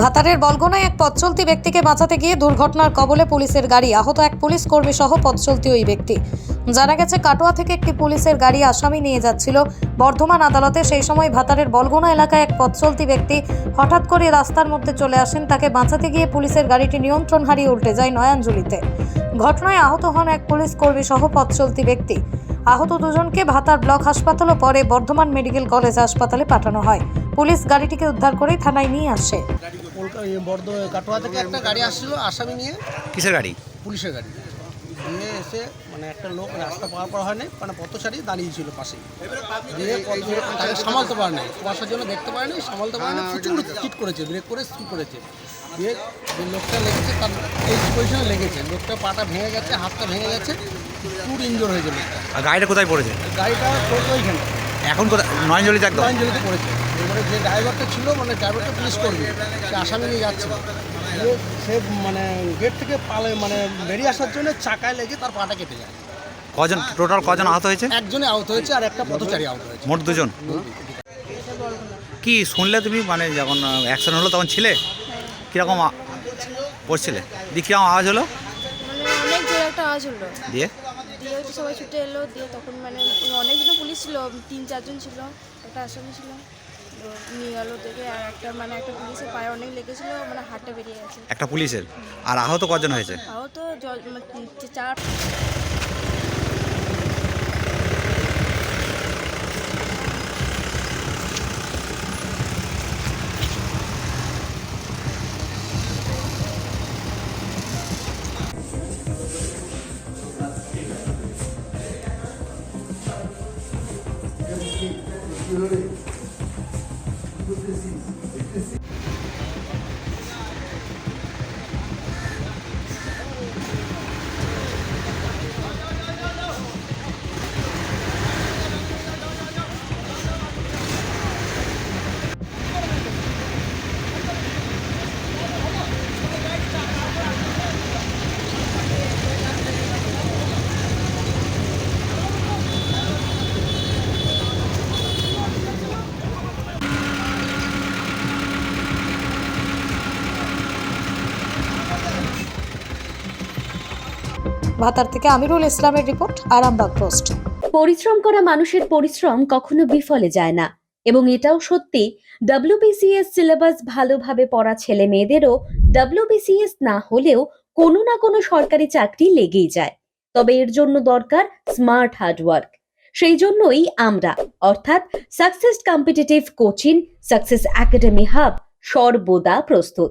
ভাতারের বলগোনায় এক পথ চলতি ব্যক্তিকে বাঁচাতে গিয়ে দুর্ঘটনার কবলে পুলিশের গাড়ি। আহত এক পুলিশ কর্মী সহ পথ চলতি ওই ব্যক্তি। জানা গেছে, কাটোয়া থেকে একটি পুলিশের গাড়ি আসামি নিয়ে যাচ্ছিল। বর্ধমান আদালতে সেই সময় ভাতারের বলগোনা এলাকায় এক পথ চলতি ব্যক্তি হঠাৎ করে রাস্তার মধ্যে চলে আসেন। তাকে বাঁচাতে গিয়ে পুলিশের গাড়িটি নিয়ন্ত্রণ হারিয়ে উল্টে যায় নয়াঞ্জলিতে। ঘটনায় আহত হন এক পুলিশ কর্মী সহ পথ চলতি ব্যক্তি। আহত দুজনকে ভাতার ব্লক হাসপাতাল ও পরে বর্ধমান মেডিকেল কলেজ হাসপাতালে পাঠানো হয়। পুলিশ গাড়িটিকে উদ্ধার করে থানায় নিয়ে আসে। কাটোয়া থেকে একটা গাড়ি আসছিল আসামি নিয়ে। কিসের গাড়ি? পুলিশের গাড়ি। দিয়ে এসে মানে একটা লোক রাস্তা পার করা হয়নি মানে পথচারী দাঁড়িয়েছিল পাশে। দিয়ে তাকে সামালতে পারে নাই কুয়াশার জন্য দেখতে পারেনি সামালতে পারে না প্রচুর চিট করেছে ব্রেক করে স্পিড করেছে। দিয়ে যে লোকটা লেগেছে তার এই পজিশনে লেগেছে। লোকটা পাটা ভেঙে গেছে হাতটা ভেঙে গেছে পুর ইঞ্জোর হয়েছে লোকটা আর গাড়িটা কোথায় পড়েছে? গাড়িটা পড়তো ওইখানে। এখন কোথায়? নয়নজলিতে একদম? নয়নজলিতে পড়েছে। এবারে যে ড্রাইভারটা ছিল মানে ড্রাইভারটা পুলিশ করবে সে আসামি নিয়ে যাচ্ছে। দিয়ে সে মানে গেট থেকে পালে মানে বেরিয়ে আসার জন্য চাকায় লেগে তার পাটা কেটে যায়। কজন? টোটাল কজন আহত হয়েছে? একজনে আহত হয়েছে আর একটা পথচারী আহত হয়েছে। মোট দুজন? কি শুনলে তুমি? মানে যখন অ্যাক্সিডেন্ট হলো তখন ছিলে? কীরকম পড়ছিলে? দিয়ে কীরকম আওয়াজ হলো? মানে অনেক জোরে একটা আওয়াজ হলো। দিয়ে? দিয়ে ওই সবাই ছুটে এলো দিয়ে তখন মানে অনেকজন পুলিশ ছিল তিন চারজন ছিল একটা আসামি ছিল। নিয়ে গেলো দেখে আর একটা মানে একটা পুলিশের পায়ে অনেক লেগেছিল মানে হাটটা বেরিয়ে গেছে। একটা পুলিশের? আর আহত কজন হয়েছে? আহত তো জল মানে ভাতার থেকে আমিরুল ইসলামের রিপোর্ট, আরামবাগ পোস্ট। পরিশ্রম করা মানুষের পরিশ্রম কখনো বিফলে যায় না, এবং এটাও সত্যি ডাব্লিউবিসিএস সিলেবাস ভালোভাবে পড়া ছেলে মেয়েদেরও ডাব্লিউবিসিএস না হলেও কোনো না কোনো সরকারি চাকরি লেগেই যায়। তবে এর জন্য দরকার স্মার্ট হার্ডওয়ার্ক সেই জন্যই আমরা, অর্থাৎ success competitive coaching success academy hub সর্বদা প্রস্তুত।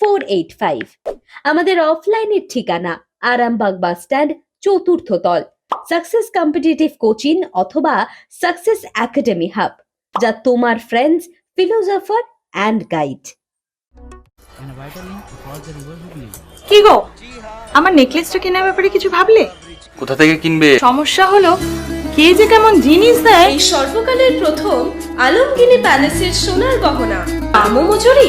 four eight five আমাদের অফলাইনের ঠিকানা আরামবাগ বাস স্ট্যান্ড চতুর্থ তল। সাকসেস কম্পিটিটিভ কোচিং অথবা সাকসেস একাডেমি হাব যা তোমার ফ্রেন্ডস ফিলোজফার অ্যান্ড গাইড কি গো? আমার নেকলেসটা কেনার ব্যাপারে কিছু ভাবলে? কোথা থেকে কিনবে? সমস্যা হলো কে যে কেমন জিনিস দেয়? এই সর্বকালের প্রথম আলমগিনি প্যালেসের সোনার গহনা। দামও মজুরি